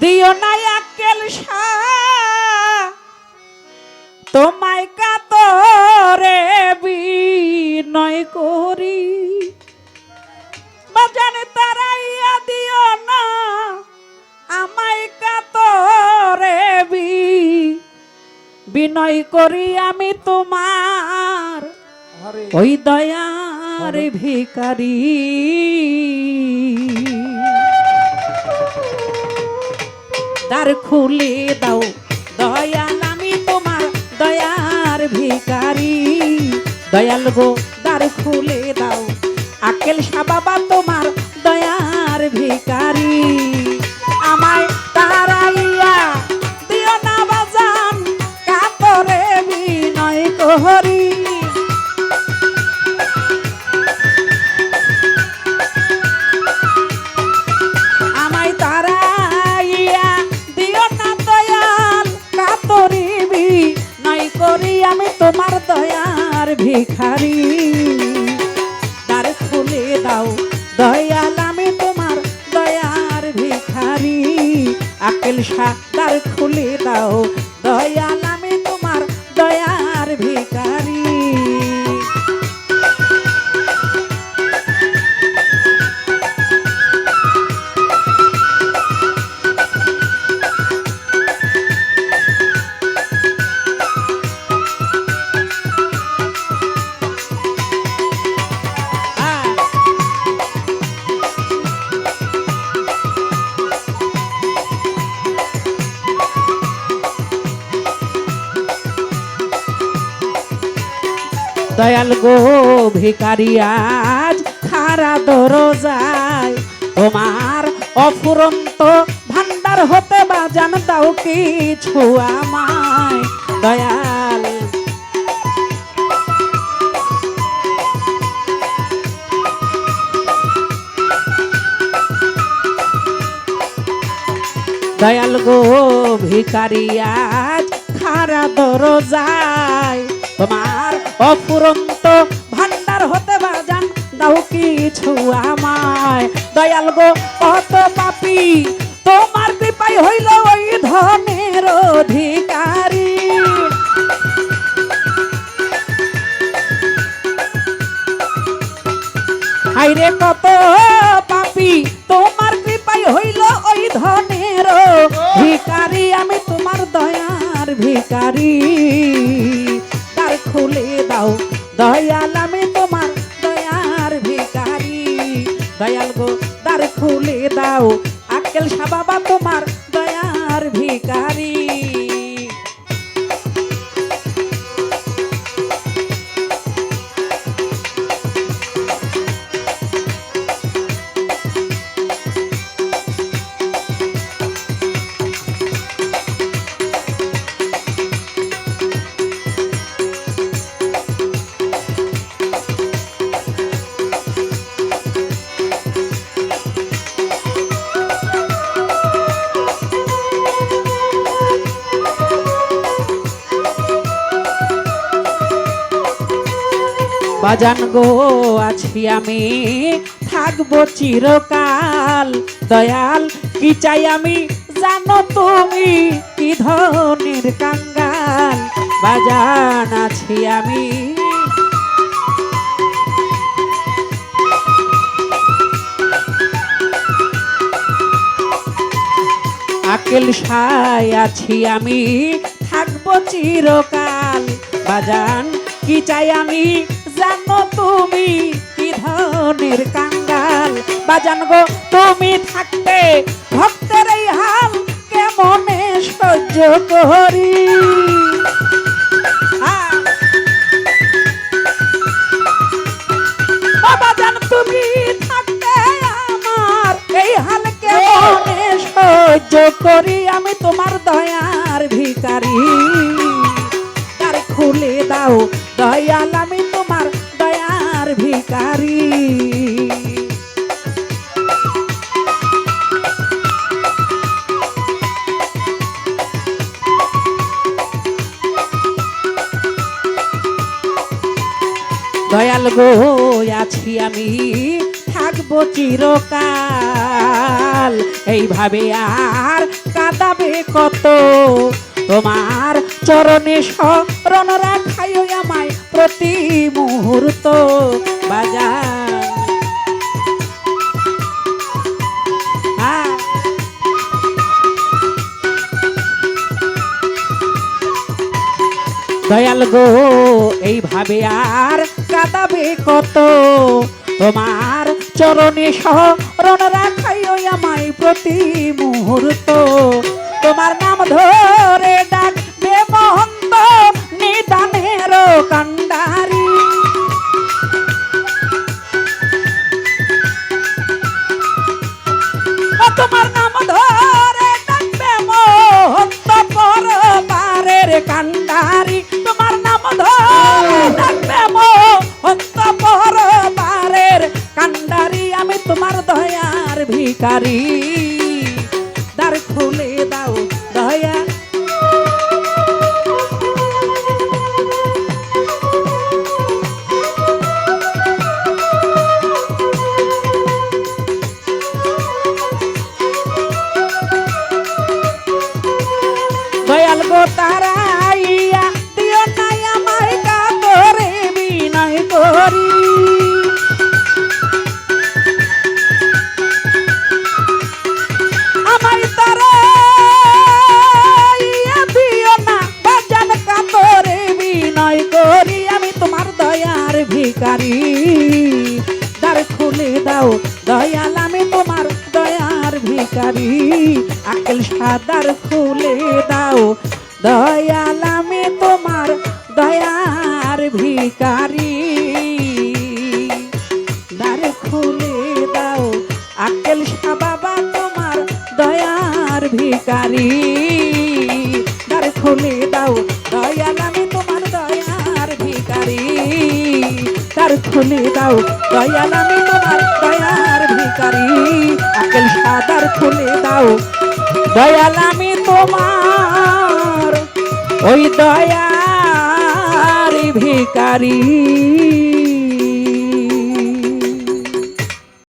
দিও না আকেল তোমায় কাতরে বিনয় করি। বাজানে তারাইয়া দিও না আমায় কাতরে বি। বিনয় করি আমি তোমার ওই দয়ার ভিকারি দ্বার খুলে দাও। দয়াল আমি তোমার দয়ার ভিকারি দয়াল গো, দ্বার খুলে দাও। আকেল সাবাবা তোমার ভিখারি দ্বার খুলে দাও দয়াল আমি তোমার দয়ার ভিখারি। আকেল শাহ দ্বার খুলে দাও দয়াল দয়াল গো ভিকারি আজ খারা দরজায় তোমার অফুরন্ত ভান্ডার হতে বা বাজান দাও কিছু আমায়। দয়াল দয়াল গো ভিকারি আজ খারা দরজায় তোমার অফুরন্ত ভান্ডার হতে বাজান, দাও কিছু আমায়। দয়াল গো কত পাপি, তোমার কৃপাই হইল ওই ধনের অধিকারী। হাইরে কত পাপি, তোমার কৃপাই হইল ওই ধনের ভিকারি আমি তোমার দয়ার ভিকারি। দাও। দয়াল আমি তোমার দয়ার ভিকারি দয়াল গো, দ্বার খুলে দাও। আকেল সাবাবা তোমার দয়ার ভিকারি বাজান গো, আছি আমি। থাকব চিরকাল। দয়াল, কি চাই আমি? জানো তুমি কি ধনের কাঙ্গাল? বাজান, আছি আমি। আকেল সাই, আছি আমি। থাকব চিরকাল। বাজান, কি চাই আমি? জানো তুমি কি ধরনের কাঙ্গাল? বাজান গো, তুমি থাকতে ভক্তের এই হাল কেমনে সহ্য করি? তুমি আমার সহ্য করি? আমি তোমার দয়ার ভিকারি তার খুলে দাও ভিকারি দয়াল গো, আছি আমি, থাকব চিরকাল। এইভাবে আর কাঁদাবে কত? তোমার চরণে শরণ রাখাই আমায় প্রতি মুহূর্ত বাজার। দয়াল গো, এইভাবে আর কাঁদাবে কত? তোমার চরণে শরণ রাখাই আমায় প্রতি মুহূর্ত। তারাইয়া, দিও নাই আমায় কাতরে, বিনয় করি। আমায় তারাইয়া দিও না, বাজান কাতরে, বিনয় করি। আমি তোমার দয়ার ভিখারি। দ্বার খুলে দাও, দয়াল, আমি তোমার দয়ার ভিখারি। আকেল সাদার খুলে দাও দয়াল আমি তোমার দয়ার ভিখারি। দ্বার খুলে দাও, আকেল শাহ বাবা তোমার দয়ার ভিখারি। দ্বার খুলে দাও, দয়াল আমি তোমার দয়ার ভিখারি। দ্বার খুলে দাও, দয়াল আমি তোমার দয়ার ভিখারি। আকেল সাদার খুলে দাও, দয়াল আমি তোমার ওই দয়ার ভিখারি